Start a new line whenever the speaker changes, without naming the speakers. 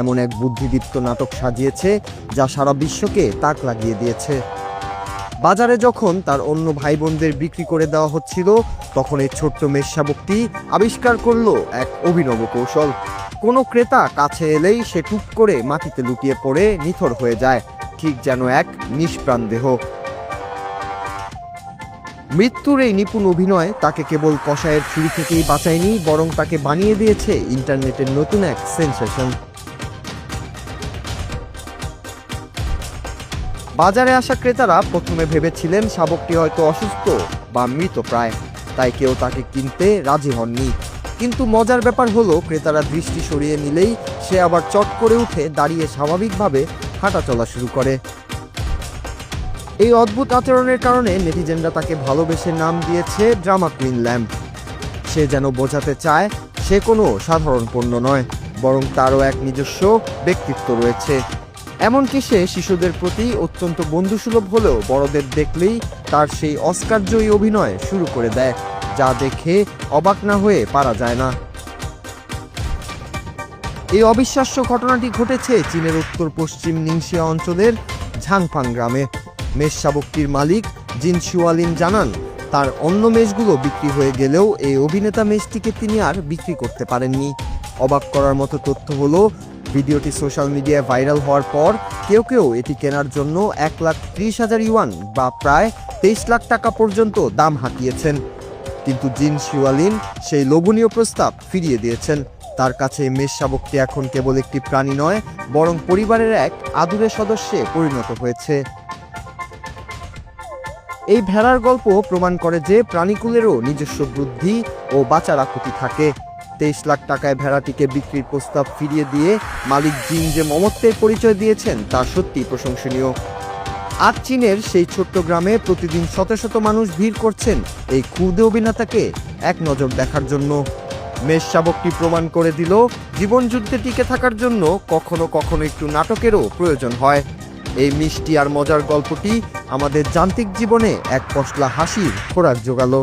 এমন এক বুদ্ধিদীপ্ত নাটক সাজিয়েছে যা সারা বিশ্বকে তাক লাগিয়ে দিয়েছে। বাজারে যখন তার অন্য ভাই বোনদের বিক্রি করে দেওয়া হচ্ছিল, তখন এই ছোট্ট মেষশাবকটি আবিষ্কার করল এক অভিনব কৌশল। কোনো ক্রেতা কাছে এলেই সে টুক করে মাটিতে লুটিয়ে পড়ে, নিথর হয়ে যায়, ঠিক যেন এক নিষ্প্রাণ দেহ। মৃত্যুর এই নিপুণ অভিনয় তাকে কেবল কষায়ের ছুরি থেকেই বাঁচায়নি, বরং তাকে বানিয়ে দিয়েছে ইন্টারনেটের নতুন এক সেন্সেশন। বাজারে আসা ক্রেতারা প্রথমে ভেবেছিলেন শাবকটি হয়তো অসুস্থ বা মৃতপ্রায় তাই কেউ তাকে কিনতে রাজি হননি। কিন্তু মজার ব্যাপার হলো, ক্রেতারা দৃষ্টি সরিয়ে নিলেই সে আবার চট করে উঠে দাঁড়িয়ে স্বাভাবিকভাবে হাঁটা চলা শুরু করে। এই অদ্ভুত আচরণের কারণে নেটিজেনরা তাকে ভালোবেসে নাম দিয়েছে ড্রামা কুইন ল্যাম্প। সে যেন বোঝাতে চায়, সে কোনো সাধারণ পণ্য নয়, বরং তারও এক নিজস্ব ব্যক্তিত্ব রয়েছে। এমনকি সে শিশুদের প্রতি অত্যন্ত বন্ধুসুলভ হলেও বড়দের দেখলেই তার সেই অস্কারজয়ী অভিনয় শুরু করে দেয়, যা দেখে অবাক না হয়ে পারা যায় না। এই অবিশ্বাস্য ঘটনাটি ঘটেছে চীনের উত্তর পশ্চিম নিংশিয়া অঞ্চলের ঝাংফাং গ্রামে। মেষ শাবকটির মালিক জিন শিওয়ালিন জানান, তার অন্য মেষগুলো বিক্রি হয়ে গেলেও এই অভিনেতা মেষটিকে তিনি আর বিক্রি করতে পারেননি। অবাক করার মতো তথ্য হলো ভিডিওটি সোশ্যাল মিডিয়ায় ভাইরাল হওয়ার পর কেউ কেউ এটি কেনার জন্য এক লাখ ত্রিশ হাজার ইউয়ান বা প্রায় তেইশ লাখ টাকা পর্যন্ত দাম হাঁকিয়েছেন। কিন্তু জিন শিওয়ালিন সেই লোভনীয় প্রস্তাব ফিরিয়ে দিয়েছেন। তার কাছে মেষ শাবকটি এখন কেবল একটি প্রাণী নয়, বরং পরিবারের এক আদুরে সদস্যে পরিণত হয়েছে। এই ভেড়ার গল্প প্রমাণ করে যে প্রাণীকুলেরও নিজস্ব বুদ্ধি ও বাঁচার আকুতি থাকে। তেইশ লাখ টাকায় ভেড়াটিকে বিক্রির প্রস্তাব ফিরিয়ে দিয়ে মালিক জিন যে মমত্বের পরিচয় দিয়েছেন, তা সত্যি প্রশংসনীয়। আর চীনের সেই ছোট্ট গ্রামে প্রতিদিন শত শত মানুষ ভিড় করছেন এই ক্ষুদে অভিনেতাকে এক নজর দেখার জন্য। মেষ শাবকটি প্রমাণ করে দিল জীবন যুদ্ধে টিকে থাকার জন্য কখনো কখনো একটু নাটকেরও প্রয়োজন হয়। এই মিষ্টি আর মজার গল্পটি আমাদের যান্ত্রিক জীবনে এক পশলা হাসির খোরাক জোগালো।